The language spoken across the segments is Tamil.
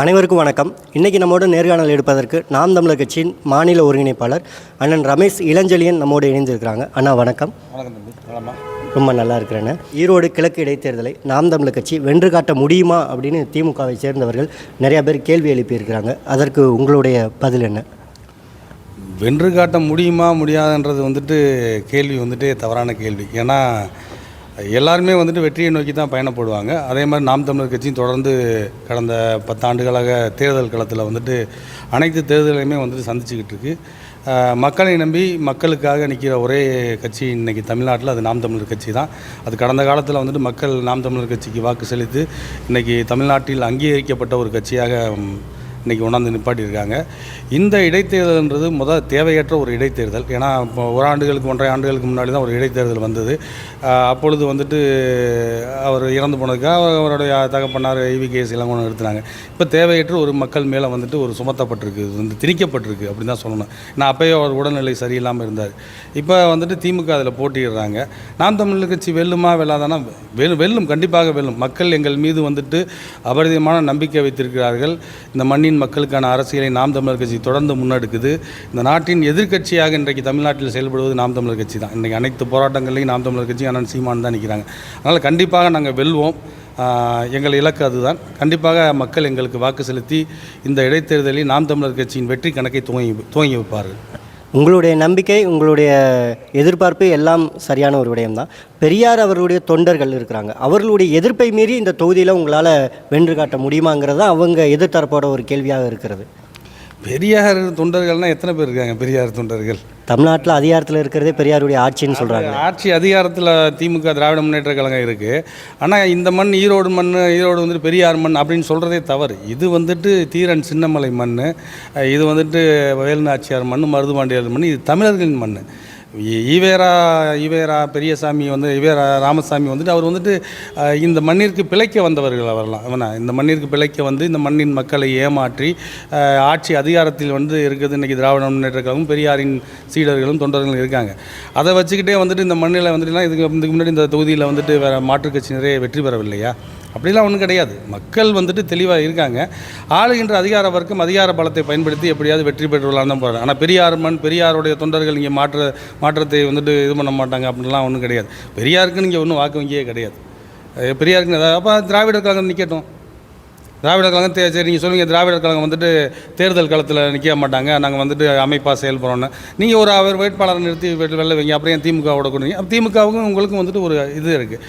அனைவருக்கும் வணக்கம். இன்றைக்கி நம்மோடு நேர்காணல் எடுப்பதற்கு நாம் தமிழர் கட்சியின் மாநில ஒருங்கிணைப்பாளர் அண்ணன் ரமேஷ் இளஞ்செழியன் நம்மோடு இணைந்திருக்கிறாங்க. அண்ணா வணக்கம். ரொம்ப நல்லா இருக்கிறேன்னு. ஈரோடு கிழக்கு இடைத்தேர்தலை நாம் தமிழர் கட்சி வென்று காட்ட முடியுமா அப்படின்னு திமுகவை சேர்ந்தவர்கள் நிறையா பேர் கேள்வி எழுப்பியிருக்கிறாங்க. அதற்கு உங்களுடைய பதில் என்ன? வென்று காட்ட முடியுமா முடியாதுன்றது வந்துட்டு கேள்வி வந்துட்டு தவறான கேள்வி. ஏன்னா எல்லாருமே வந்துட்டு வெற்றியை நோக்கி தான் பயணப்படுவாங்க. அதே மாதிரி நாம் தமிழர் கட்சியும் தொடர்ந்து கடந்த பத்தாண்டுகளாக தேர்தல் களத்தில் வந்துட்டு அனைத்து தேர்தலையுமே வந்துட்டு சந்திச்சுக்கிட்டு இருக்கு. மக்களை நம்பி மக்களுக்காக நிற்கிற ஒரே கட்சி இன்னைக்கு தமிழ்நாட்டில் அது நாம் தமிழர் கட்சி தான். அது கடந்த காலத்தில் வந்துட்டு மக்கள் நாம் தமிழர் கட்சிக்கு வாக்கு செலுத்தி இன்னைக்கு தமிழ்நாட்டில் அங்கீகரிக்கப்பட்ட ஒரு கட்சியாக இன்றைக்கி உணர்ந்து நிப்பாட்டியிருக்காங்க. இந்த இடைத்தேர்தல்ன்றது முதல் தேவையற்ற ஒரு இடைத்தேர்தல். ஏன்னா இப்போ ஒரு ஆண்டுகளுக்கு ஒன்றரை ஆண்டுகளுக்கு முன்னாடி தான் ஒரு இடைத்தேர்தல் வந்தது. அப்பொழுது வந்துட்டு அவர் இறந்து போனதுக்காக அவருடைய தகப்பனார் ஐவி கேஸ் எல்லாம் கொண்டு நிறுத்தினாங்க இப்போ தேவையற்ற ஒரு மக்கள் மேலே வந்துட்டு ஒரு சுமத்தப்பட்டிருக்கு. வந்து திணிக்கப்பட்டிருக்கு அப்படின்னு தான் சொல்லணும். நான் அப்போயே அவர் உடல்நிலை சரியில்லாமல் இருந்தார். இப்போ வந்துட்டு திமுக அதில் போட்டியிடுறாங்க. நாம் தமிழ் கட்சி வெல்லுமா வெல்லாதானா? வெல்லும் வெல்லும் கண்டிப்பாக வெல்லும். மக்கள் எங்கள் மீது வந்துட்டு அபரிதமான நம்பிக்கை வைத்திருக்கிறார்கள். இந்த மண்ணின் மக்களுக்கான அரசியலை நாம் தமிழர் கட்சி தொடர்ந்து முன்னெடுக்குது. இந்த நாட்டின் எதிர்க்கட்சியாக இன்றைக்கு தமிழ்நாட்டில் செயல்படுவது நாம் தமிழர் கட்சி தான். இன்றைக்கி அனைத்து போராட்டங்களையும் நாம் தமிழர் கட்சி அண்ணன் சீமான் தான் நிற்கிறாங்க அதனால் கண்டிப்பாக நாங்கள் வெல்வோம். எங்கள் இலக்கு அதுதான். கண்டிப்பாக மக்கள் எங்களுக்கு வாக்கு செலுத்தி இந்த இடைத்தேர்தலில் நாம் தமிழர் கட்சியின் வெற்றி கணக்கை துவங்கி துவங்கி வைப்பார்கள். உங்களுடைய நம்பிக்கை உங்களுடைய எதிர்பார்ப்பு எல்லாம் சரியான ஒரு விடயம்தான். பெரியார் அவர்களுடைய தொண்டர்கள் இருக்கிறாங்க. அவர்களுடைய எதிர்ப்பை மீறி இந்த தொகுதியில் உங்களால் வென்று காட்ட முடியுமாங்கிறது தான் அவங்க எதிர்த்தரப்போட ஒரு கேள்வியாக இருக்கிறது. பெரியார் தொண்டர்கள்னால் எத்தனை பேர் இருக்காங்க பெரியார் தொண்டர்கள்? தமிழ்நாட்டில் அதிகாரத்தில் இருக்கிறதே பெரியாருடைய ஆட்சின்னு சொல்கிறாங்க ஆட்சி அதிகாரத்தில் திமுக திராவிட முன்னேற்ற கழகம் இருக்குது ஆனால் இந்த மண் ஈரோடு மண் ஈரோடு வந்துட்டு பெரியார் மண் அப்படின்னு சொல்கிறதே தவறு. இது வந்துட்டு தீரன் சின்னமலை மண் இது வந்துட்டு வேலுநாச்சியார் மண் மருதுபாண்டியர் மண் இது தமிழர்களின் மண். ஈவேரா ஈவேரா பெரியசாமி வந்து ஈவேரா ராமசாமி வந்துட்டு அவர் வந்துட்டு இந்த மண்ணிற்கு பிழைக்க வந்தவர்கள் அவரெல்லாம் அவனா இந்த மண்ணிற்கு பிழைக்க வந்து இந்த மண்ணின் மக்களை ஏமாற்றி ஆட்சி அதிகாரத்தில் வந்து இருக்குது. இன்றைக்கி திராவிட முன்னேற்ற கழகம் பெரியாரின் சீடர்களும் தொண்டர்களும் இருக்காங்க. அதை வச்சுக்கிட்டே வந்துட்டு இந்த மண்ணில் வந்துட்டுலாம் இதுக்கு இதுக்கு முன்னாடி இந்த தொகுதியில் வந்துட்டு வேறு மாற்றுக் கட்சியினரே வெற்றி பெறவில்லையா? அப்படிலாம் ஒன்றும் கிடையாது. மக்கள் வந்துட்டு தெளிவாக இருக்காங்க. ஆளுகின்ற அதிகார வர்க்கம் அதிகார பலத்தை பயன்படுத்தி எப்படியாவது வெற்றி பெற்றுள்ளான்னு தான் போகிறாங்க ஆனால் பெரியார் மண் பெரியாருடைய தொண்டர்கள் இங்கே மாற்ற மாற்றத்தை வந்துட்டு இது பண்ண மாட்டாங்க அப்படின்லாம் ஒன்றும் கிடையாது. பெரியாருக்குன்னு இங்கே ஒன்றும் வாக்கு வங்கியே கிடையாது. பெரியாருக்குன்னு அப்போ திராவிடர் கழகம் நிற்கட்டும் திராவிடர் கழகம் தே- சரி நீங்கள் சொல்லுங்கள் திராவிடர் கழகம் வந்துட்டு தேர்தல் களத்தில் நிற்க மாட்டாங்க. நாங்கள் வந்துட்டு அமைப்பாக செயல்படுறோன்னு நீங்கள் ஒரு அவர் வேட்பாளரை நிறுத்தி வெளில வைங்க அப்புறம் ஏன் திமுகவோட கொடுங்க அப்போ திமுகவுக்கும் உங்களுக்கும் வந்துட்டு ஒரு இது இருக்குது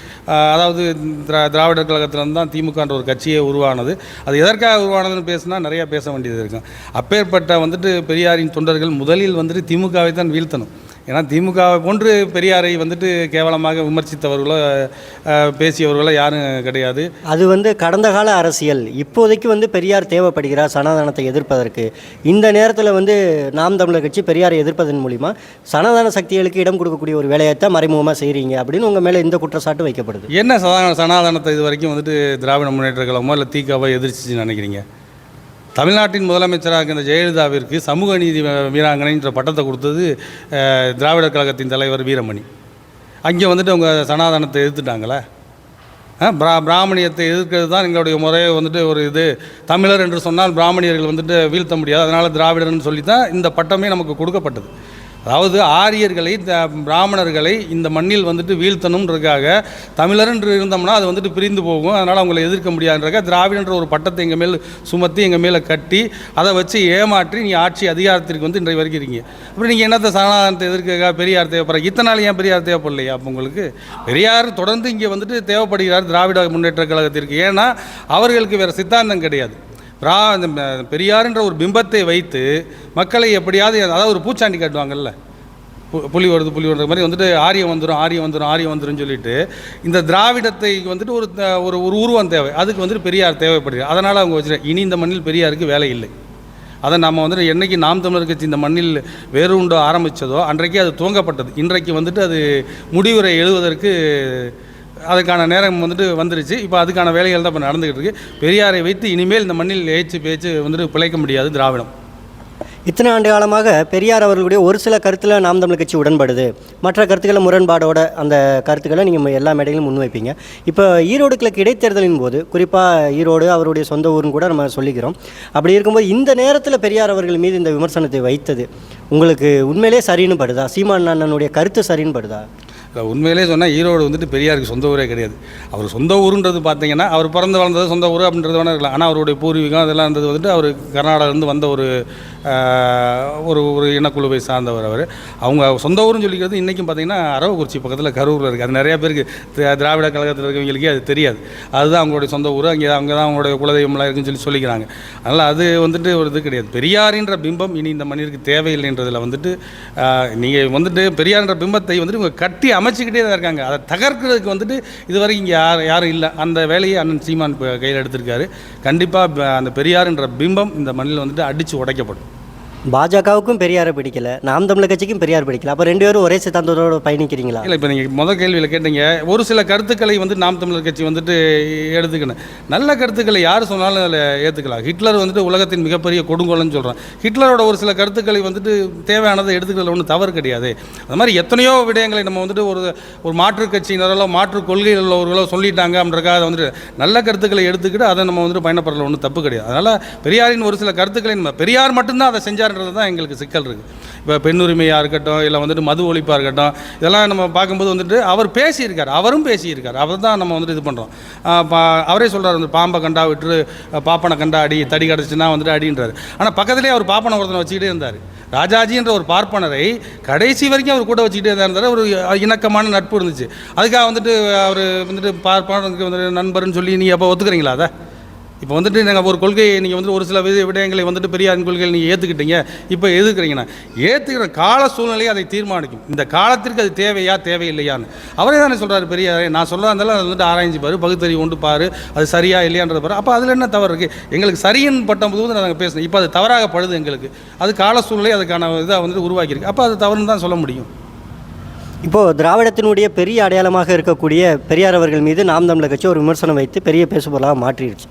அதாவது திரா திராவிடர் கழகத்திலேருந்து தான் திமுகன்ற ஒரு கட்சியே உருவானது. அது எதற்காக உருவானதுன்னு பேசினா நிறையா பேச வேண்டியது இருக்கும். அப்பேற்பட்ட வந்துட்டு பெரியாரின் தொண்டர்கள் முதலில் வந்துட்டு திமுகவை தான் வீழ்த்தணும். ஏன்னா திமுக போன்று பெரியாரை வந்துட்டு கேவலமாக விமர்சித்தவர்களோ பேசியவர்களோ யாரும் கிடையாது. அது வந்து கடந்த கால அரசியல். இப்போதைக்கு வந்து பெரியார் தேவைப்படுகிறார் சனாதனத்தை எதிர்ப்பதற்கு. இந்த நேரத்தில் வந்து நாம் தமிழர் கட்சி பெரியாரை எதிர்ப்பதன் மூலிமா சனாதன சக்திகளுக்கு இடம் கொடுக்கக்கூடிய ஒரு வேலையைத்தான் மறைமுகமாக செய்கிறீங்க அப்படின்னு உங்கள் மேலே இந்த குற்றச்சாட்டு வைக்கப்படுது. என்ன சனாதன சனாதனத்தை இது வரைக்கும் வந்துட்டு திராவிட முன்னேற்ற கழகமோ இல்லை திகாவோ எதிர்த்துச்சுன்னு நினைக்கிறீங்க? தமிழ்நாட்டின் முதலமைச்சராக இருக்கின்ற ஜெயலலிதாவிற்கு சமூக நீதி வீராங்கனை வீராங்கனைன்ற பட்டத்தை கொடுத்தது திராவிடர் கழகத்தின் தலைவர் வீரமணி. அங்கே வந்துட்டு அவங்க சனாதனத்தை எதிர்த்துட்டாங்களே. பிரா பிராமணியத்தை எதிர்க்கிறது தான் எங்களுடைய முறையை வந்துட்டு ஒரு இது. தமிழர் என்று சொன்னால் பிராமணியர்கள் வந்துட்டு வீழ்த்த முடியாது. அதனால் திராவிடர்னு சொல்லி தான் இந்த பட்டமே நமக்கு கொடுக்கப்பட்டது. அதாவது ஆரியர்களை த- பிராமணர்களை இந்த மண்ணில் வந்துட்டு வீழ்த்தணுன்றதுக்காக தமிழர் என்று இருந்தோம்னா அது வந்துட்டு பிரிந்து போகும். அதனால் அவங்களை எதிர்க்க முடியாதுன்றக்க திராவிடன்ற ஒரு பட்டத்தை எங்கள் மேல் சுமத்தி எங்கள் மேலே கட்டி அதை வச்சு ஏமாற்றி நீ ஆட்சி அதிகாரத்திற்கு வந்து இன்றைய வரைக்கும் இருக்கீங்க. அப்புறம் நீங்கள் என்னத்தை சனாதனத்தை எதிர்க்க பெரியார் தேவைப்படுற? இத்தனை நாள் ஏன் பெரியார் தேவைப்படலையா அப்போ உங்களுக்கு? பெரியார் தொடர்ந்து இங்கே வந்துட்டு தேவைப்படுகிறார் திராவிட முன்னேற்ற கழகத்திற்கு. ஏன்னா அவர்களுக்கு வேறு சித்தாந்தம் கிடையாது. ரா இந்த பெரியாருன்ற ஒரு பிம்பத்தை வைத்து மக்களை எப்படியாவது அதாவது ஒரு பூச்சாண்டி காட்டுவாங்கல்ல? பு- புலி வருது புலி வருது மாதிரி வந்துட்டு ஆரியம் வந்துடும் ஆரியம் வந்துடும் ஆரியம் வந்துடும் சொல்லிட்டு இந்த திராவிடத்தை வந்துட்டு ஒரு த- ஒரு ஒரு உருவம் தேவை. அதுக்கு வந்துட்டு பெரியார் தேவைப்படுது அதனால் அவங்க வச்சுரு இனி இந்த மண்ணில் பெரியாருக்கு வேலை இல்லை. அதை நம்ம வந்துட்டு என்னைக்கு நாம் தமிழர் கட்சி இந்த மண்ணில் வேறு உண்டோ ஆரம்பித்ததோ அன்றைக்கே அது துவங்கப்பட்டது. இன்றைக்கு வந்துட்டு அது முடிவுரை எழுதுவதற்கு அதுக்கான நேரம் வந்துட்டு வந்துருச்சு. இப்போ அதுக்கான வேலைகள் தான் இப்போ நடந்துக்கிட்டு இருக்கு. பெரியாரை வைத்து இனிமேல் இந்த மண்ணில் ஏச்சு பேச்சு வந்துட்டு பிழைக்க முடியாது திராவிடம். இத்தனை ஆண்டு காலமாக பெரியார் அவர்களுடைய ஒரு சில கருத்தில் நாம் தமிழ் கட்சி உடன்படுது. மற்ற கருத்துக்களை முரண்பாடோட அந்த கருத்துக்களை நீங்கள் எல்லா மேடையிலும் முன்வைப்பீங்க. இப்போ ஈரோடு கிழக்கு இடைத்தேர்தலின் போது குறிப்பாக ஈரோடு அவருடைய சொந்த ஊர்னு கூட நம்ம சொல்லிக்கிறோம். அப்படி இருக்கும்போது இந்த நேரத்தில் பெரியார் அவர்கள் மீது இந்த விமர்சனத்தை வைத்தது உங்களுக்கு உண்மையிலே சரின்னு படுதா? சீமான் அண்ணனுடைய கருத்து சரின்னு படுதா? இல்லை உண்மையிலே சொன்னால் ஈரோடு வந்துட்டு பெரியாருக்கு சொந்த ஊரே கிடையாது. அவர் சொந்த ஊருன்றது பார்த்தீங்கன்னா அவர் பிறந்து வளர்ந்தது சொந்த ஊர் அப்படின்றது வேணா இருக்கலாம். ஆனால் அவருடைய பூர்வீகம் அதெல்லாம் இருந்தது வந்துட்டு அவர் கர்நாடகாவிலேருந்து வந்த ஒரு ஒரு ஒரு இனக்குழுவை சார்ந்தவர் அவர். அவங்க சொந்த ஊருன்னு சொல்லிக்கிறது இன்றைக்கும் பார்த்தீங்கன்னா அரவக்குறிச்சி பக்கத்தில் கரூரில் இருக்குது அது நிறையா பேருக்கு திராவிட கழகத்தில் இருக்கவங்களுக்கே அது தெரியாது. அதுதான் அவங்களுடைய சொந்த ஊர். அங்கே அங்கே தான் அவங்களுடைய குலதெய்வம்லாம் இருக்குன்னு சொல்லி சொல்லிக்கிறாங்க. அதனால் அது வந்துட்டு ஒரு இது கிடையாது. பெரியாரின்ற பிம்பம் இனி இந்த மண்ணிற்கு தேவையில்லைன்றதில் வந்துட்டு நீங்கள் வந்துட்டு பெரியார்ன்ற பிம்பத்தை வந்துட்டு இவங்க கட்டி அமைச்சிக்கிட்டே தான் இருக்காங்க. அதை தகர்க்கிறதுக்கு வந்துட்டு இது வரைக்கும் இங்கே யார் யாரும் இல்லை. அந்த வேலையை அண்ணன் சீமான் இப்போ கையில் எடுத்திருக்காரு. கண்டிப்பாக அந்த பெரியாருன்ற பிம்பம் இந்த மண்ணில் வந்துட்டு அடித்து உடைக்கப்படும். பாஜகவுக்கும் பெரியாரை பிடிக்கல நாம் தமிழர் கட்சிக்கும் பெரியார் பிடிக்கல. அப்போ ரெண்டு பேரும் ஒரே சித்தாந்தத்தோட பயணிக்கிறீங்களா? இல்லை இப்போ நீங்கள் முதல் கேள்வியில் கேட்டீங்க. ஒரு சில கருத்துக்களை வந்து நாம் தமிழர் கட்சி வந்துட்டு எடுத்துக்கணும். நல்ல கருத்துக்களை யார் சொன்னாலும் அதில் ஏற்றுக்கலாம் ஹிட்லர் வந்துட்டு உலகத்தின் மிகப்பெரிய கொடுங்கோலன்னு சொல்கிறோம் ஹிட்லரோட ஒரு சில கருத்துக்களை வந்துட்டு தேவையானதை எடுத்துக்கிறதுல ஒன்றும் தவறு கிடையாது. அது மாதிரி எத்தனையோ விடயங்களை நம்ம வந்துட்டு ஒரு ஒரு மாற்றுக் கட்சியினரோ மாற்று கொள்கையில் உள்ளவர்களோ சொல்லிட்டாங்க அப்படின்றக்காக அதை வந்துட்டு நல்ல கருத்துக்களை எடுத்துக்கிட்டு அதை நம்ம வந்துட்டு பயணப்படுறதுல ஒன்றும் தப்பு கிடையாது. அதனால் பெரியாரின் ஒரு சில கருத்துக்களை நம்ம பெரியார் மட்டும்தான் அதை செஞ்சார் செஞ்சார்ன்றது தான் எங்களுக்கு சிக்கல் இருக்குது இப்போ பெண்ணுரிமையாக இருக்கட்டும் இல்லை வந்துட்டு மது ஒழிப்பாக இருக்கட்டும் இதெல்லாம் நம்ம பார்க்கும்போது வந்துட்டு அவர் பேசியிருக்கார் அவரும் பேசியிருக்கார் அவர் தான் நம்ம வந்துட்டு இது பண்ணுறோம் அவரே சொல்கிறார் வந்து பாம்பை கண்டா விட்டு பாப்பனை கண்டா அடி தடி கிடச்சின்னா வந்துட்டு அடின்றார். ஆனால் பக்கத்துலேயே அவர் பாப்பனை ஒருத்தனை வச்சுக்கிட்டே இருந்தார். ராஜாஜின்ற ஒரு பார்ப்பனரை கடைசி வரைக்கும் அவர் கூட வச்சுக்கிட்டே தான் இருந்தார். ஒரு இணக்கமான நட்பு இருந்துச்சு. அதுக்காக வந்துட்டு அவர் வந்துட்டு பார்ப்பனருக்கு வந்துட்டு நண்பர்னு சொல்லி நீங்கள் அப்போ ஒத்துக்கிறீங்களா அதை? இப்போ வந்துட்டு நாங்கள் ஒரு கொள்கையை நீங்கள் வந்து ஒரு சில வித விடயங்களை வந்துட்டு பெரியாரின் கொள்கைகள் நீங்கள் ஏற்றுக்கிட்டீங்க இப்போ எதுக்குறீங்கன்னா ஏற்றுக்கிற கால சூழ்நிலையை அதை தீர்மானிக்கும். இந்த காலத்திற்கு அது தேவையா தேவையில்லையான்னு. அவரே தானே சொல்கிறாரு பெரியாரே நான் சொல்கிறதா இருந்தாலும் அதை வந்துட்டு ஆராய்ஞ்சு பாரு பகுத்தறிவு உண்டு பாரு அது சரியா இல்லையான்றது பாரு. அப்போ அதில் என்ன தவறு இருக்குது எங்களுக்கு சரியின் பட்டம் போது நாங்கள் பேசணும். இப்போ அது தவறாக படுது எங்களுக்கு. அது கால சூழ்நிலை அதுக்கான இதை வந்துட்டு உருவாக்கியிருக்கு. அப்போ அது தவறுன்னு தான் சொல்ல முடியும். இப்போது திராவிடத்தினுடைய பெரிய அடையாளமாக இருக்கக்கூடிய பெரியார் அவர்கள் மீது நாம் தமிழர் கட்சி ஒரு விமர்சனம் வைத்து பெரிய பேசுபொருளாக மாற்றிடுச்சு.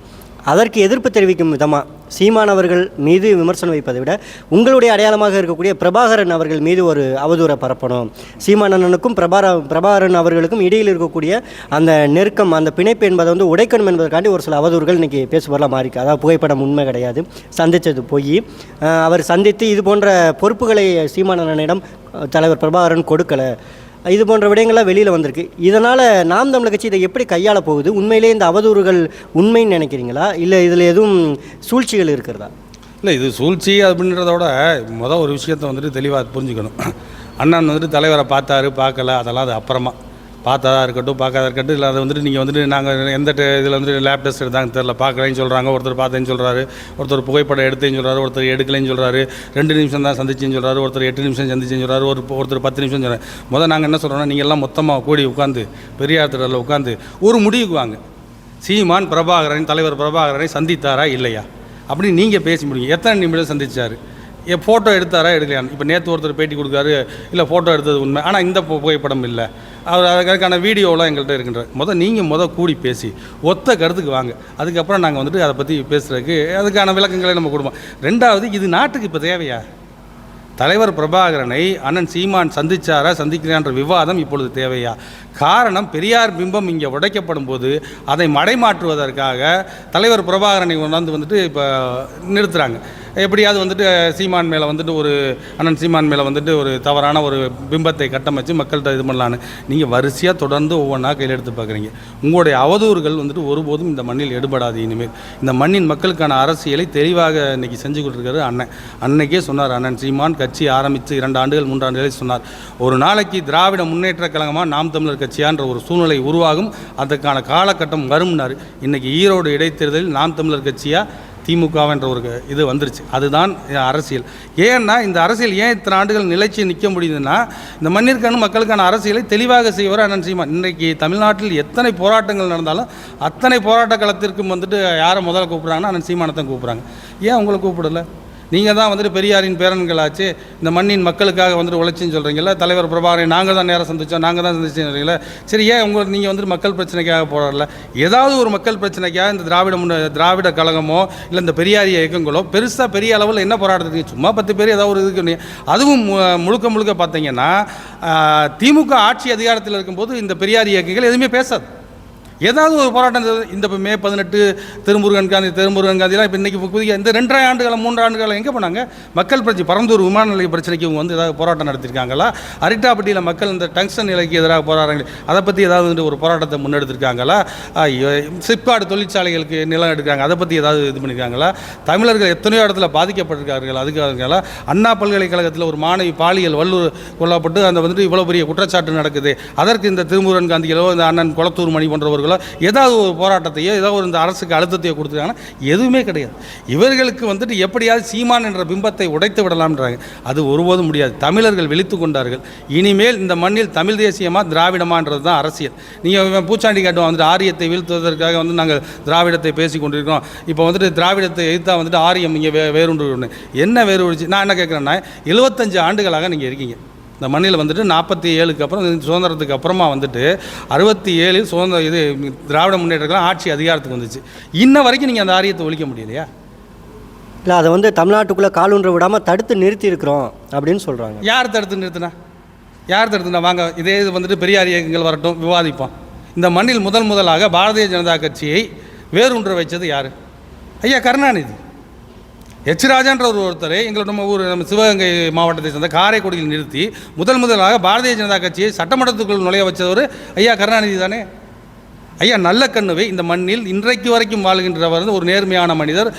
அதற்கு எதிர்ப்பு தெரிவிக்கும் விதமாக சீமான் அவர்கள் மீது விமர்சனம் வைப்பதை விட உங்களுடைய அடையாளமாக இருக்கக்கூடிய பிரபாகரன் அவர்கள் மீது ஒரு அவதூறை பரப்பணும். சீமானனுக்கும் அண்ணனுக்கும் பிரபார பிரபாகரன் அவர்களுக்கும் இடையில் இருக்கக்கூடிய அந்த நெருக்கம் அந்த பிணைப்பு என்பதை வந்து உடைக்கணும் என்பதற்காண்டி ஒரு சில அவதூறுகள் இன்றைக்கி பேசுபொருளாக மாறிக்கு அதாவது புகைப்படம் உண்மை கிடையாது சந்தித்தது போய். அவர் சந்தித்து இது போன்ற பொறுப்புகளை சீமானனிடம் தலைவர் பிரபாகரன் கொடுக்கலை. இது போன்ற விடயங்கள்லாம் வெளியில் வந்திருக்கு. இதனால் நாம் தமிழ் கட்சி இதை எப்படி கையாள போகுது? உண்மையிலே இந்த அவதூறுகள் உண்மைன்னு நினைக்கிறீங்களா? இல்லை இதில் எதுவும் சூழ்ச்சிகள் இருக்கிறதா? இல்லை இது சூழ்ச்சி அப்படின்றத விட மொதல் ஒரு விஷயத்தை வந்துட்டு தெளிவாக புரிஞ்சுக்கணும். அண்ணன் வந்துட்டு தலைவரை பார்த்தாரு பார்க்கல அதெல்லாம் அது அப்புறமா. பார்த்ததா இருக்கட்டும் பார்க்காதா இருக்கட்டும் இல்லை அதை வந்துட்டு நீங்கள் வந்துட்டு நாங்கள் எந்த இதில் வந்துட்டு லேப் டெஸ்ட் எடுத்தாங்க தெரில பார்க்கலன்னு சொல்கிறாங்க ஒருத்தர் பார்த்தேன்னு சொல்கிறாரு ஒருத்தர் புகைப்படம் எடுத்தேன்னு சொல்கிறாரு ஒருத்தர் எடுக்கலைன்னு சொல்கிறாரு ரெண்டு நிமிஷம் தான் சந்திச்சுன்னு சொல்கிறாரு ஒருத்தர் எட்டு நிமிஷம் சந்திச்சுன்னு சொல்கிறாரு ஒரு ஒருத்தர் பத்து நிமிஷம் சொல்கிறாரு முதல் நாங்கள் என்ன சொல்கிறோம்னா நீங்கள் எல்லாம் மொத்தமாக கூடி உட்காந்து பெரியார் திடலில் உட்காந்து ஒரு முடிவுக்கு வாங்க. சீமான் பிரபாகரன் தலைவர் பிரபாகரனை சந்தித்தாரா இல்லையா? அப்படின்னு நீங்கள் பேசி முடியும் எத்தனை நிமிடம் சந்தித்தார் ஏ ஃபோட்டோ எடுத்தாரா எடுக்கலையான்னு. இப்போ நேற்று ஒருத்தர் பேட்டி கொடுக்காரு இல்லை ஃபோட்டோ எடுத்தது உண்மை ஆனால் இந்த புகைப்படம் இல்லை. அவர் அதுக்கான வீடியோலாம் எங்கள்கிட்ட இருக்கின்ற மொதல் நீங்கள் மொதல் கூடி பேசி ஒத்த கருத்துக்கு வாங்க. அதுக்கப்புறம் நாங்கள் வந்துட்டு அதை பற்றி பேசுகிறதுக்கு அதுக்கான விளக்கங்களை நம்ம கொடுப்போம். ரெண்டாவது இது நாட்டுக்கு இப்போ தேவையா? தலைவர் பிரபாகரனை அண்ணன் சீமான் சந்திச்சாரா சந்திக்கிறான்ற விவாதம் இப்பொழுது தேவையா? காரணம் பெரியார் பிம்பம் இங்கே உடைக்கப்படும் போது அதை மடைமாற்றுவதற்காக தலைவர் பிரபாகரனை கொண்டாந்து வந்துட்டு இப்போ நிறுத்துகிறாங்க எப்படியாவது வந்துட்டு சீமான் மேலே வந்துட்டு ஒரு அண்ணன் சீமான் மேலே வந்துட்டு ஒரு தவறான ஒரு பிம்பத்தை கட்டமைச்சு மக்கள்கிட்ட இது பண்ணலான்னு. நீங்கள் வரிசையாக தொடர்ந்து ஒவ்வொன்றா கையில் எடுத்து பார்க்குறீங்க உங்களுடைய அவதூறுகள் வந்துட்டு ஒருபோதும் இந்த மண்ணில் எடுபடாது இனிமேல். இந்த மண்ணின் மக்களுக்கான அரசியலை தெளிவாக இன்றைக்கி செஞ்சு கொடுத்துருக்காரு அண்ணன். அன்னைக்கே சொன்னார் அண்ணன் சீமான் கட்சி ஆரம்பித்து இரண்டு ஆண்டுகள் மூன்று சொன்னார். ஒரு நாளைக்கு திராவிட முன்னேற்ற கழகமாக நாம் தமிழர் கட்சியான்ற ஒரு சூழ்நிலை உருவாகும். அதற்கான காலகட்டம் வரும்னார். இன்றைக்கி ஈரோடு இடைத்தேர்தலில் நாம் தமிழர் கட்சியாக திமுகவென்ற ஒரு இது வந்துருச்சு. அதுதான் அரசியல். ஏன்னா இந்த அரசியல் ஏன் இத்தனை ஆண்டுகள் நிலைச்சி நிற்க முடியுதுன்னா இந்த மண்ணிற்கான மக்களுக்கான அரசியலை தெளிவாக செய்வார் அண்ணன் சீமான் இன்றைக்கி தமிழ்நாட்டில் எத்தனை போராட்டங்கள் நடந்தாலும் அத்தனை போராட்ட களத்திற்கும் வந்துட்டு யாரை முதல்ல கூப்பிட்றாங்கன்னா அண்ணன் சீமானத்தை கூப்பிட்றாங்க. ஏன் உங்களை கூப்பிடல? நீங்கள் தான் வந்துட்டு பெரியாரின் பேரன்களாச்சு. இந்த மண்ணின் மக்களுக்காக வந்துட்டு உழைச்சின்னு சொல்கிறீங்களா தலைவர் பிரபாகரன் நாங்கள் தான் நேரம் சந்திச்சோம். நாங்கள் தான் சந்திச்சோம் சரி ஏன் உங்கள் நீங்கள் வந்துட்டு மக்கள் பிரச்சனைக்காக போடல ஏதாவது ஒரு மக்கள் பிரச்சனைக்காக இந்த திராவிட முன்ன திராவிட கழகமோ இல்லை இந்த பெரியாரிய இயக்கங்களோ பெருசாக பெரிய அளவில் என்ன போராட்டத்துக்கு சும்மா பத்து பேர் ஏதாவது ஒரு இதுக்கு அதுவும் மு- முழுக்க முழுக்க பார்த்தீங்கன்னா திமுக ஆட்சி அதிகாரத்தில் இருக்கும்போது இந்த பெரியார் இயக்கங்கள் எதுவுமே பேசாது. ஏதாவது ஒரு போராட்டம் இந்த- இப்போ மே பதினெட்டு திருமுருகன் காந்தி திருமுருகன் காந்திலாம் இப்போ இன்றைக்கி புதிய இந்த ரெண்டரை ஆண்டுகளை மூன்று ஆண்டுகளை எங்கே போனாங்க? மக்கள் பிரச்சனை பரந்தூர் விமான நிலைய பிரச்சனைக்கு இவங்க வந்து ஏதாவது போராட்டம் நடத்திருக்காங்களா? அரிட்டாப்பட்டியில் மக்கள் இந்த டங்ஸ்டன் நிலைக்கு எதிராக போராடுறாங்க. அதை பற்றி ஏதாவது ஒரு போராட்டத்தை முன்னெடுத்திருக்காங்களா? சிப்காடு தொழிற்சாலைகளுக்கு நிலம் எடுக்கிறாங்க. அதை பற்றி ஏதாவது இது பண்ணியிருக்காங்களா தமிழர்கள் எத்தனையோ இடத்துல பாதிக்கப்பட்டிருக்கார்கள் அதுக்காக அண்ணா பல்கலைக்கழகத்தில் ஒரு மாணவி பாலியல் வல்லூர் கொல்லப்பட்டு அந்த வந்துட்டு இவ்வளோ பெரிய குற்றச்சாட்டு நடக்குது. அதற்கு இந்த திருமுருகன் காந்திகளோ இந்த அண்ணன் குளத்தூர் மணி போன்றவர்களோ ஏதாவது ஒரு போராட்டத்தையோ ஏதாவது ஒரு இந்த அரசுக்கு அழுத்தத்தையோ கொடுத்துருக்காங்கன்னா எதுவுமே கிடையாது. இவர்களுக்கு வந்துட்டு எப்படியாவது சீமான் என்ற பிம்பத்தை உடைத்து விடலாம்ன்றாங்க. அது ஒருபோதும் முடியாது. தமிழர்கள் விழித்து கொண்டார்கள். இனிமேல் இந்த மண்ணில் தமிழ் தேசியமாக திராவிடமான்றது தான் அரசியல். நீங்கள் பூச்சாண்டி காட்டுவோம் வந்துட்டு ஆரியத்தை வீழ்த்துவதற்காக வந்து நாங்கள் திராவிடத்தை பேசி கொண்டிருக்கிறோம். இப்போ வந்துட்டு திராவிடத்தை எதிர்த்தா வந்துட்டு ஆரியம் இங்கே வே வேறுண்டு ஒன்று. என்ன வேறு நான் என்ன கேட்குறேன்னா எழுபத்தஞ்சு ஆண்டுகளாக நீங்கள் இருக்கீங்க. இந்த மண்ணில் வந்துட்டு நாற்பத்தி ஏழுக்கு அப்புறம் சுதந்திரத்துக்கு அப்புறமா வந்துட்டு அறுபத்தி ஏழில் சுதந்திர இது திராவிட முன்னேற்றங்கள் ஆட்சி அதிகாரத்துக்கு வந்துச்சு. இன்ன வரைக்கும் நீங்கள் அந்த ஆரியத்தை ஒழிக்க முடியலையா? இல்லை அதை வந்து தமிழ்நாட்டுக்குள்ளே காலூன்ற விடாமல் தடுத்து நிறுத்தி இருக்கிறோம் அப்படின்னு சொல்கிறாங்க யார் தடுத்து நிறுத்தினா? யார் தடுத்துனா வாங்க இதே இது வந்துட்டு பெரியார் இயக்கங்கள் வரட்டும் விவாதிப்போம். இந்த மண்ணில் முதல் முதலாக பாரதிய ஜனதா கட்சியை வேரூன்ற வைச்சது யார்? ஐயா கருணாநிதி. எச் ராஜான்ற ஒரு ஒருத்தரை எங்களை நம்ம ஊர் நம்ம சிவகங்கை மாவட்டத்தை சேர்ந்த காரைக்குடியில் நிறுத்தி முதல் முதலாக பாரதிய ஜனதா கட்சியை சட்டமன்றத்துக்குள் நுழைய வச்சவர் ஐயா கருணாநிதி தானே? ஐயா நல்ல கண்ணுவை இந்த மண்ணில் இன்றைக்கு வரைக்கும் வாழ்கின்றவர் வந்து ஒரு நேர்மையான மனிதர்.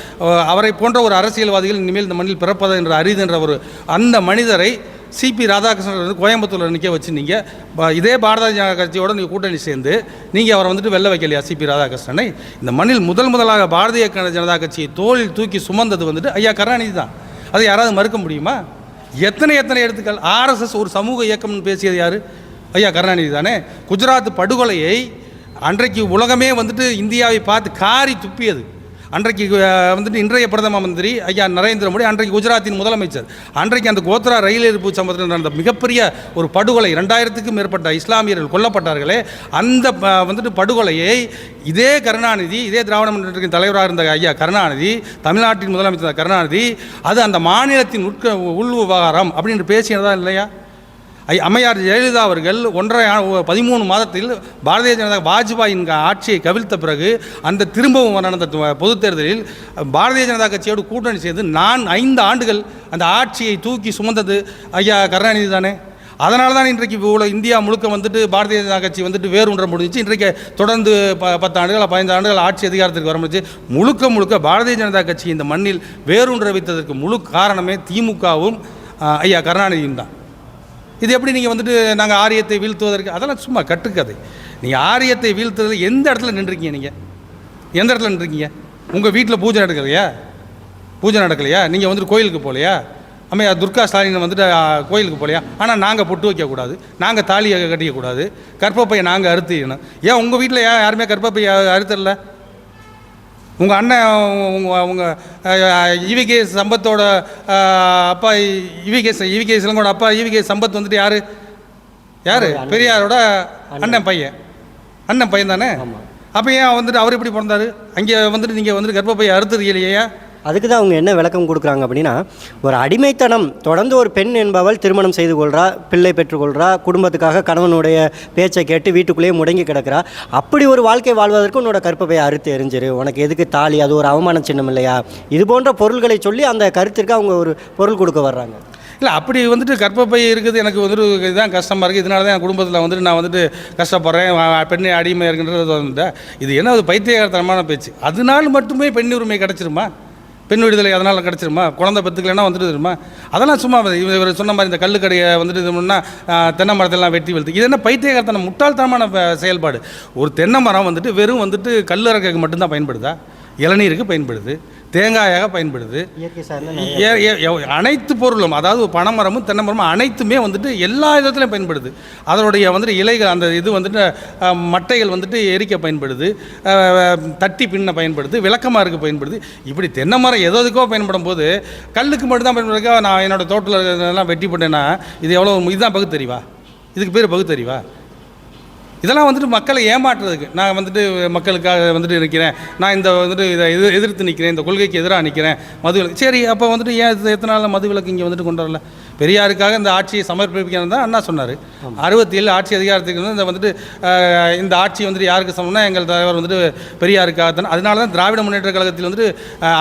அவரை போன்ற ஒரு அரசியல்வாதிகள் இனிமேல் இந்த மண்ணில் பிறப்பது என்ற அரிது என்ற ஒரு அந்த மனிதரை சிபி ராதாகிருஷ்ணன் வந்து கோயம்புத்தூரில் நிற்க வச்சு நீங்கள் இதே பாரதிய ஜனதா கட்சியோட நீங்கள் கூட்டணி சேர்ந்து நீங்கள் அவரை வந்துட்டு வெளில வைக்கலையா சிபி ராதாகிருஷ்ணனை? இந்த மண்ணில் முதல் முதலாக பாரதிய ஜனதா கட்சியை தோளில் தூக்கி சுமந்தது வந்துட்டு ஐயா கருணாநிதி தான். அதை யாராவது மறுக்க முடியுமா? எத்தனை எத்தனை எடுத்துக்கள் ஆர்எஸ்எஸ் ஒரு சமூக இயக்கம்னு பேசியது யார்? ஐயா கருணாநிதி தானே. குஜராத் படுகொலையை அன்றைக்கு உலகமே வந்துட்டு இந்தியாவை பார்த்து காரி துப்பியது. அன்றைக்கு வந்துட்டு இன்றைய பிரதம மந்திரி ஐயா நரேந்திர மோடி அன்றைக்கு குஜராத்தின் முதலமைச்சர். அன்றைக்கு அந்த கோத்ரா ரயில் எரிப்பு சம்பவத்தில் நடந்த மிகப்பெரிய ஒரு படுகொலை ரெண்டாயிரத்துக்கும் மேற்பட்ட இஸ்லாமியர்கள் கொல்லப்பட்டார்களே அந்த வந்துட்டு படுகொலையை இதே கருணாநிதி இதே திராவிட முன்னேற்றத்தின் தலைவராக இருந்த ஐயா கருணாநிதி தமிழ்நாட்டின் முதலமைச்சர் கருணாநிதி அது அந்த மாநிலத்தின் உட்க உள் விவகாரம் அப்படின்னு பேசினதா இல்லையா? அம்மையார் ஜெயலலிதா அவர்கள் ஒன்றரை பதிமூணு மாதத்தில் பாரதிய ஜனதா வாஜ்பாயின் ஆட்சியை கவிழ்த்த பிறகு அந்த திரும்பவும் நடந்த பொதுத் தேர்தலில் பாரதிய ஜனதா கட்சியோடு கூட்டணி சேர்ந்து நான் ஐந்து ஆண்டுகள் அந்த ஆட்சியை தூக்கி சுமந்தது. ஐயா கருணாநிதி தானே. அதனால தான் இன்றைக்கு இவ்வளோ இந்தியா முழுக்க வந்துட்டு பாரதிய ஜனதா கட்சி வந்துட்டு வேரூன்ற முடிஞ்சிச்சு. இன்றைக்கு தொடர்ந்து ப பத்து ஆண்டுகள் பதினைந்து ஆண்டுகள் ஆட்சி அதிகாரத்திற்கு வர முடிஞ்சு முழுக்க முழுக்க பாரதிய ஜனதா கட்சி இந்த மண்ணில் வேரூன்ற வைத்ததற்கு முழு காரணமே திமுகவும் ஐயா கருணாநிதியும் தான். இது எப்படி நீங்கள் வந்துட்டு நாங்கள் ஆரியத்தை வீழ்த்துவதற்கு அதெல்லாம் சும்மா கட்டுக்கதை. நீங்கள் ஆரியத்தை வீழ்த்துறதுல எந்த இடத்துல நின்றுருக்கீங்க நீங்கள் எந்த இடத்துல நின்றுருக்கீங்க? உங்கள் வீட்டில் பூஜை நடக்கலையா? பூஜை நடக்கலையா? நீங்கள் வந்துட்டு கோயிலுக்கு போகலையா? அம்மையா துர்கா ஸ்டாலின் வந்துட்டு கோயிலுக்கு போகலையா? ஆனால் நாங்கள் பொட்டு வைக்கக்கூடாது நாங்கள் தாலியை கட்டிக்கக்கூடாது கற்பப்பையை நாங்கள் அறுத்திக்கணும் ஏன் உங்கள் வீட்டில் ஏன் யாருமே கற்பப்பையை அறுத்தரல உங்கள் அண்ணன் உங்கள் உங்கள் இவிகே சம்பத்தோட அப்பா இவிகே இவிகே சிலங்கோட அப்பா இவிகே சம்பத் வந்துட்டு யார்? யார்? பெரியாரோட அண்ணன். பையன். அண்ணன் பையன் தானே அப்போ ஏன் வந்துட்டு அவர் எப்படி பிறந்தாரு? அங்கே வந்துட்டு நீங்கள் வந்துட்டு கர்ப்பப்பையை அறுத்துறீங்களா அதுக்கு தான் அவங்க என்ன விளக்கம் கொடுக்குறாங்க அப்படின்னா ஒரு அடிமைத்தனம் தொடர்ந்து ஒரு பெண் என்பவள் திருமணம் செய்து கொள்கிறா பிள்ளை பெற்றுக்கொள்கிறா குடும்பத்துக்காக கணவனுடைய பேச்சை கேட்டு வீட்டுக்குள்ளேயே முடங்கி கிடக்கிறா அப்படி ஒரு வாழ்க்கை வாழ்வதற்கு உன்னோட கற்பப்பையை அறுத்து எரிஞ்சிரு. உனக்கு எதுக்கு தாலி அது ஒரு அவமான சின்னம் இல்லையா? இது போன்ற பொருள்களை சொல்லி அந்த கருத்திற்கு அவங்க ஒரு பொருள் கொடுக்க வர்றாங்க. இல்லை அப்படி வந்துட்டு கர்ப்பப்பை இருக்குது எனக்கு வந்துட்டு இதுதான் கஷ்டமாக இருக்குது இதனால தான் என் குடும்பத்தில் வந்துட்டு நான் வந்துட்டு கஷ்டப்படுறேன் பெண்ணை அடிமை இருக்குன்றது இது என்ன ஒரு பைத்தியகாரத்தனமான பேச்சு? அதனால மட்டுமே பெண் உரிமை கிடச்சிருமா? பெண் விடுதலை அதனால் கிடச்சிருமா? குழந்தை பெற்றுக்கலைன்னா வந்துட்டு தெரியுமா அதெல்லாம் சும்மா இவர் சொன்ன மாதிரி இந்த கல்லுக்கடையை வந்துட்டு இது தென்னை மரத்தெல்லாம் வெட்டி வெளுத்து இது என்ன பைத்தியகாரத்தனம் முட்டாள்தனமான செயல்பாடு. ஒரு தென்னை மரம் வந்துட்டு வெறும் வந்துட்டு கல் அறக்கைக்கு மட்டும்தான் பயன்படுதா? இளநீருக்கு பயன்படுது. தேங்காயாக பயன்படுது. அனைத்து பொருளும் அதாவது பனைமரமும் தென்னைமரமும் அனைத்துமே வந்துட்டு எல்லா விதத்துலையும் பயன்படுது. அதனுடைய வந்துட்டு இலைகள் அந்த இது வந்துட்டு மட்டைகள் வந்துட்டு எரிக்க பயன்படுது. தட்டி பின்ன பயன்படுது விளக்கமாருக்கு பயன்படுது. இப்படி தென்னை மரம் எதோ எதுக்கோ பயன்படும் போது கல்லுக்கு மட்டும்தான் பயன்படுறதுக்கா நான் என்னோட தோட்டத்தில் எல்லாம் வெட்டி போட்டேன்னா இது எவ்வளோ இதுதான் பகுத்தறிவா? இதுக்கு பேர் பகுத்தறிவா? இதெல்லாம் வந்துட்டு மக்களை ஏமாற்றுறதுக்கு. நான் வந்துட்டு மக்களுக்காக வந்துட்டு நிற்கிறேன் நான் இந்த வந்துட்டு இதை எதிர் எதிர்த்து நிற்கிறேன் இந்த கொள்கைக்கு எதிராக நிற்கிறேன் மது விலக்கு சரி அப்போ வந்துட்டு ஏன் இது எத்தனை நாள் மது விலக்கு இங்கே வந்துட்டு கொண்டு வரல? பெரியாருக்காக இந்த ஆட்சியை சமர்ப்பிக்கணும் தான் அண்ணா சொன்னார். அறுபத்தி ஏழு ஆட்சி அதிகாரத்துக்கு வந்து இந்த வந்துட்டு இந்த ஆட்சி வந்துட்டு யாருக்கு சமம்னா எங்கள் தலைவர் வந்துட்டு பெரியாருக்காக தான். அதனால தான் திராவிட முன்னேற்ற கழகத்தில் வந்துட்டு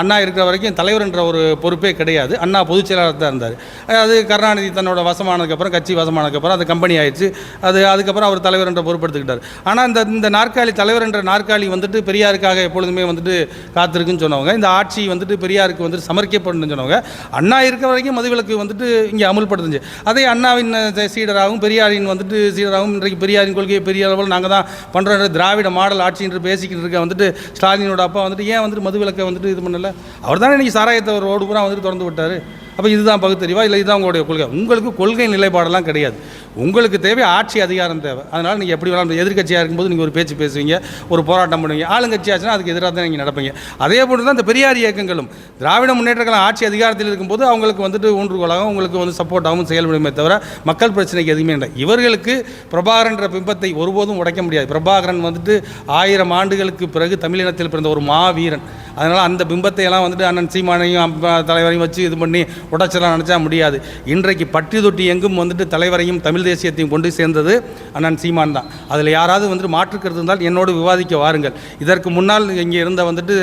அண்ணா இருக்கிற வரைக்கும் தலைவர் என்ற ஒரு பொறுப்பே கிடையாது. அண்ணா பொதுச் செயலாளர் தான் இருந்தார். அது கருணாநிதி தன்னோட வசமானதுக்கப்புறம் கட்சி வசமானதுக்கப்புறம் அது கம்பெனி ஆயிடுச்சு. அது அதுக்கப்புறம் அவர் தலைவர் என்ற பொறுப்பெடுத்துக்கிட்டார் ஆனால் இந்த இந்த நாற்காலி தலைவர் என்ற நாற்காலி வந்துட்டு பெரியாருக்காக எப்பொழுதுமே வந்துட்டு காத்திருக்குன்னு சொன்னவங்க. இந்த ஆட்சி வந்துட்டு பெரியாருக்கு வந்துட்டு சமர்க்கப்படணும்னு சொன்னவங்க. அண்ணா இருக்க வரைக்கும் மதுவிலக்கு வந்துட்டு இங்கே அமுல்படுத்துச்சு. அதே அண்ணாவின் சீடராகவும் பெரியாரின் வந்துட்டு சீடராகவும் இன்றைக்கு பெரியாரின் கொள்கையை பெரிய அளவில் நாங்கள் தான் பண்ணுறோம் திராவிட மாடல் ஆட்சி என்று பேசிக்கிட்டு இருக்க வந்துட்டு ஸ்டாலினோட அப்பா வந்துட்டு ஏன் வந்துட்டு மதுவிலக்கை வந்துட்டு இது பண்ணலை? அவர் தானே இன்றைக்கி சாராயத்தை ரோடு பூரா வந்துட்டு திறந்து விட்டார். அப்போ இதுதான் பகுத்தறிவா? இல்லை இதுதான் உங்களுடைய கொள்கை. உங்களுக்கு கொள்கை நிலைப்பாடெல்லாம் கிடையாது. உங்களுக்கு தேவை ஆட்சி அதிகாரம் தேவை. அதனால் நீங்கள் எப்படி வேணாலும் எதிர்கட்சியாக இருக்கும்போது நீங்கள் ஒரு பேச்சு பேசுவீங்க ஒரு போராட்டம் பண்ணுவீங்க. ஆளுங்கட்சி ஆச்சுன்னா அதுக்கு எதிராக தான் நீங்கள் நடப்பீங்க. அதே போன்று தான் இந்த பெரியார் இயக்கங்களும். திராவிட முன்னேற்ற ஆட்சி அதிகாரத்தில் இருக்கும்போது அவங்களுக்கு வந்துட்டு ஊன்றுகோலாகவும் உங்களுக்கு வந்து சப்போர்ட்டாகவும் செயல்படுமே தவிர மக்கள் பிரச்சனைக்கு எதுவுமே இல்லை. இவர்களுக்கு பிரபாகரன்ற பிம்பத்தை ஒருபோதும் உடைக்க முடியாது. பிரபாகரன் வந்துட்டு ஆயிரம் ஆண்டுகளுக்கு பிறகு தமிழினத்தில் பிறந்த ஒரு மாவீரன். அதனால் அந்த பிம்பத்தை எல்லாம் வந்துட்டு அண்ணன் சீமானையும் தலைவரையும் வச்சு இது பண்ணி உடச்சலாம் நினச்சா முடியாது. இன்றைக்கு பட்டி தொட்டி எங்கும் வந்துட்டு தலைவரையும் தமிழ் தேசியத்தையும் கொண்டு சேர்ந்தது அண்ணன் சீமான் தான். அதில் யாராவது வந்துட்டு மாற்றுக்கிறது இருந்தால் என்னோடு விவாதிக்க வாருங்கள். இதற்கு முன்னால் இங்கே இருந்த வந்துட்டு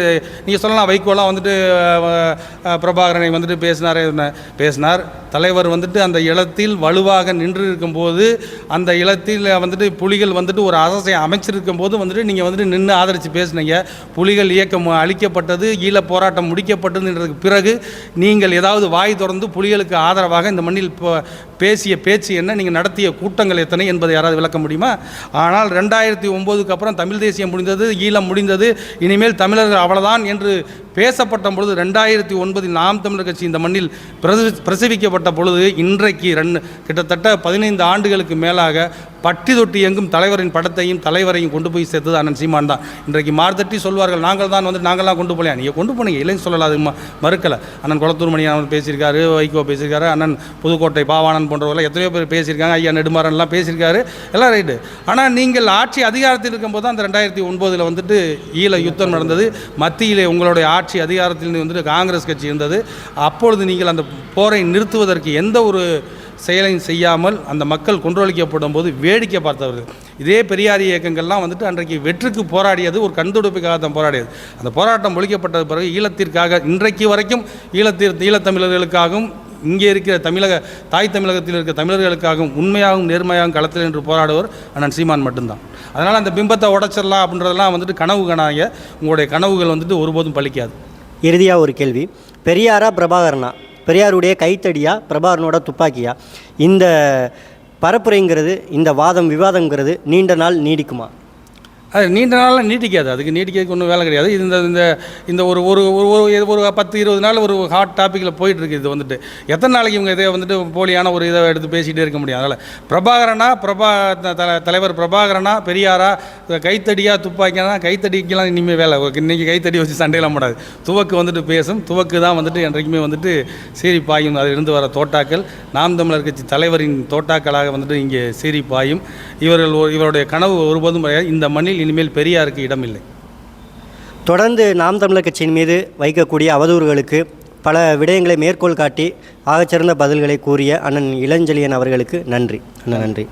நீங்கள் சொல்லலாம் வைகோலாம் வந்துட்டு பிரபாகரனை வந்துட்டு பேசினாரே பேசினார். தலைவர் வந்துட்டு அந்த இடத்தில் வலுவாக நின்று இருக்கும்போது அந்த இடத்தில் வந்துட்டு புலிகள் வந்துட்டு ஒரு அரசை அமைச்சிருக்கும் போது வந்துட்டு நீங்கள் வந்துட்டு நின்று ஆதரித்து பேசுனீங்க. புலிகள் இயக்கம் அழிக்கப்பட்டது ஈழ போராட்டம் முடிக்கப்பட்டதுன்றதுக்கு பிறகு நீங்கள் ஏதாவது வாய் திறந்து புலிகளுக்கு ஆதரவாக இந்த மண்ணில் பேசிய பேச்சு என்ன நீங்கள் நடத்திய கூட்டங்கள் எத்தனை என்பதை யாராவது விளக்க முடியுமா? ஆனால் ரெண்டாயிரத்தி ஒம்போதுக்கு அப்புறம் தமிழ் தேசியம் முடிந்தது ஈழம் முடிந்தது இனிமேல் தமிழர்கள் அவ்வளோதான் என்று பேசப்பட்ட பொழுது ரெண்டாயிரத்தி ஒன்பதில் நாம் தமிழர் கட்சி இந்த மண்ணில் பிரசி பிரசவிக்கப்பட்ட பொழுது இன்றைக்கு ரெண்டு கிட்டத்தட்ட பதினைந்து ஆண்டுகளுக்கு மேலாக பட்டி தொட்டி எங்கும் தலைவரின் படத்தையும் தலைவரையும் கொண்டு போய் சேர்த்தது அண்ணன் சீமான் தான். இன்றைக்கு மார்த்தட்டி சொல்வார்கள் நாங்கள் தான் வந்து நாங்கள்லாம் கொண்டு போகலையா நீங்கள் கொண்டு போனீங்க இல்லைன்னு சொல்லலாம் அது மறுக்கலை. அண்ணன் குளத்தூர் மணி அவர் பேசியிருக்காரு வைகோ பேசியிருக்காரு அண்ணன் புதுக்கோட்டை பாவாணன் போன்றவர்கள் எத்தனையோ பேர் பேசியிருக்காங்க ஐயா நெடுமாறன்லாம் பேசியிருக்காரு எல்லாம் ரைட்டு. ஆனால் நீங்கள் ஆட்சி அதிகாரத்தில் இருக்கும்போது தான் அந்த ரெண்டாயிரத்தி ஒன்பதில் வந்துட்டு ஈழ யுத்தம் நடந்தது. மத்தியிலே உங்களுடைய ஆட்சி அதிகாரத்தில் வந்துட்டு காங்கிரஸ் கட்சி இருந்தது. அப்பொழுது நீங்கள் அந்த போரை நிறுத்துவதற்கு எந்த ஒரு செயலையும் செய்யாமல் அந்த மக்கள் கொன்றொழிக்கப்படும் போது வேடிக்கை பார்த்தவர்கள். இதே பெரியார் இயக்கங்கள்லாம் வந்துட்டு அன்றைக்கு வெற்றுக்கு போராடியது ஒரு கண்துடுப்புக்காக தான் போராடியது. அந்த போராட்டம் ஒழிக்கப்பட்ட பிறகு ஈழத்திற்காக இன்றைக்கு வரைக்கும் ஈழத்தீர் ஈழத்தமிழர்களுக்காகவும் இங்கே இருக்கிற தமிழக தாய் தமிழகத்தில் இருக்கிற தமிழர்களுக்காகவும் உண்மையாகவும் நேர்மையாகவும் களத்தில் என்று போராடுவர் அண்ணன் சீமான் மட்டும்தான். அதனால் அந்த பிம்பத்தை உடைச்சிடலாம் அப்படின்றதெல்லாம் வந்துட்டு கனவு காணாங்க. உங்களுடைய கனவுகள் வந்துட்டு ஒருபோதும் பழிக்காது இறுதியாக ஒரு கேள்வி. பெரியாரா பிரபாகரனா? பெரியாருடைய கைத்தடியா பிரபாகரனோட துப்பாக்கியா? இந்த பரப்புரைங்கிறது இந்த வாதம் விவாதங்கிறது நீண்ட நாள் நீடிக்குமா? அது நீண்ட நாளில் நீட்டிக்காது. அதுக்கு நீட்டிக்கிறதுக்கு ஒன்றும் வேலை கிடையாது. இந்த இந்த இந்த ஒரு ஒரு ஒரு ஒரு ஒரு பத்து இருபது நாள் ஒரு ஹாட் டாப்பிக்கில் போயிட்டுருக்கு இது வந்துட்டு. எத்தனை நாளைக்கு இவங்க இதை வந்துட்டு போலியான ஒரு இதை எடுத்து பேசிகிட்டே இருக்க முடியும்? அதனால் பிரபாகரனா பிரபா த- தல- தலைவர் பிரபாகரனா பெரியாரா கைத்தடியாக துப்பாக்கினா கைத்தடிக்கெல்லாம் இனிமேல் வேலை. இன்றைக்கி கைத்தடி வச்சு சண்டையெல்லாம் போடாது. துவக்கு வந்துட்டு பேசும். துவக்கு தான் வந்துட்டு என்றைக்குமே வந்துட்டு சீரி பாயும். அதிலிருந்து வர தோட்டாக்கள். நாம் தமிழர் கட்சி தலைவரின் தோட்டாக்களாக வந்துட்டு இங்கே சீரி பாயும். இவர்கள் ஒரு- இவருடைய கனவு ஒருபோதும் இந்த மண்ணில் இனிமேல் பெரியாருக்கு இடமில்லை. தொடர்ந்து நாம் தமிழர் கட்சியின் மீது வைக்கக்கூடிய அவதூறுகளுக்கு பல விடயங்களை மேற்கோள் காட்டி ஆகச்சிறந்த பதில்களை கூறிய அண்ணன் இளஞ்செழியன் அவர்களுக்கு நன்றி. அண்ணன் நன்றி.